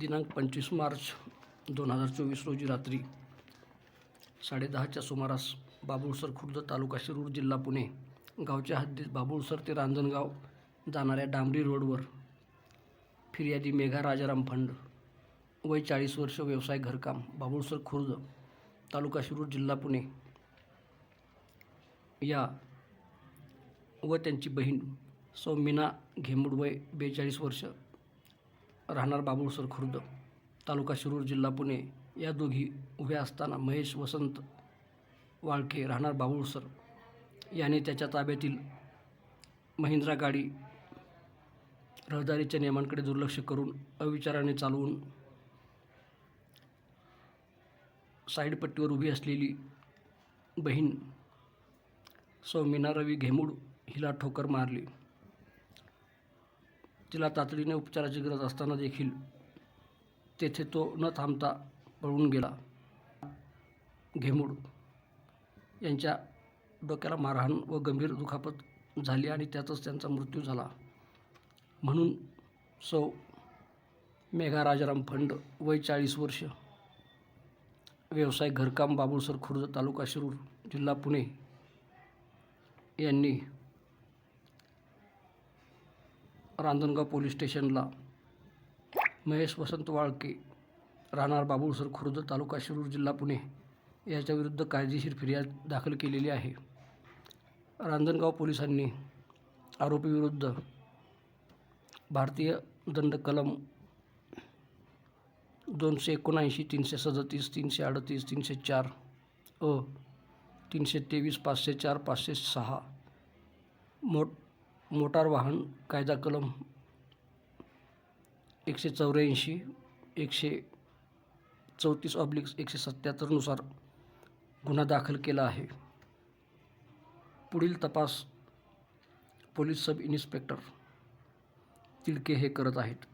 दिनांक पंचवीस मार्च दोन हजार चोवीस रोजी रात्री साडेदहाच्या सुमारास बाबुळसर खुर्द तालुका शिरूर जिल्हा पुणे गावच्या हद्दीत बाबुळसर ते रांजणगाव जाणाऱ्या डांबरी रोडवर फिर्यादी मेघा राजाराम फंड वय चाळीस वर्ष व्यवसाय घरकाम बाबुळसर खुर्द तालुका शिरूर जिल्हा पुणे या व त्यांची बहीण सौमिना घेमुड वय बेचाळीस वर्ष राहणार बाबुळसर खुर्द तालुका शिरूर जिल्हा पुणे. या दोघी उभ्या असताना महेश वसंत वाळके राहणार बाबुळसर. याने त्याच्या ताब्यातील महिंद्रा गाडी रहदारीच्या नियमांकडे दुर्लक्ष करून अविचाराने चालवून साईडपट्टीवर उभी असलेली बहीण सौमिना रवी घेमूड हिला ठोकर मारली. तिला तातडीने उपचाराची गरज असताना देखील तेथे तो न थांबता पळून गेला. घेमूड यांच्या डोक्याला मारहाण व गंभीर दुखापत झाली आणि त्यातच त्यांचा मृत्यू झाला. म्हणून सौ मेघा राजाराम फंड वय चाळीस वर्ष. व्यवसाय घरकाम बाबुळसर खुर्द तालुका शिरूर जिल्हा पुणे यांनी रांजणगाव पोलीस स्टेशनला. महेश वसंत वाळके राहणार बाबुळसर खुर्द तालुका शिरूर जिल्हा पुणे याच्याविरुद्ध कायदेशीर फिर्याद दाखल केलेली आहे. रांजणगाव पोलिसांनी आरोपीविरुद्ध भारतीय दंड कलम दोनशे एकोणऐंशी तीनशे सदतीस तीनशे अडतीस तीनशे चार अ तीनशे तेवीस पाचशे चार पाचशे सहा मोठ मोटार वाहन कायदा कलम एकशे चौऱ्याऐंशी एकशे चौतीस ऑब्लिक एकशे सत्याहत्तरनुसार गुन्हा दाखल केला आहे. पुढील तपास पोलीस सब इन्स्पेक्टर तिडके हे करत आहेत.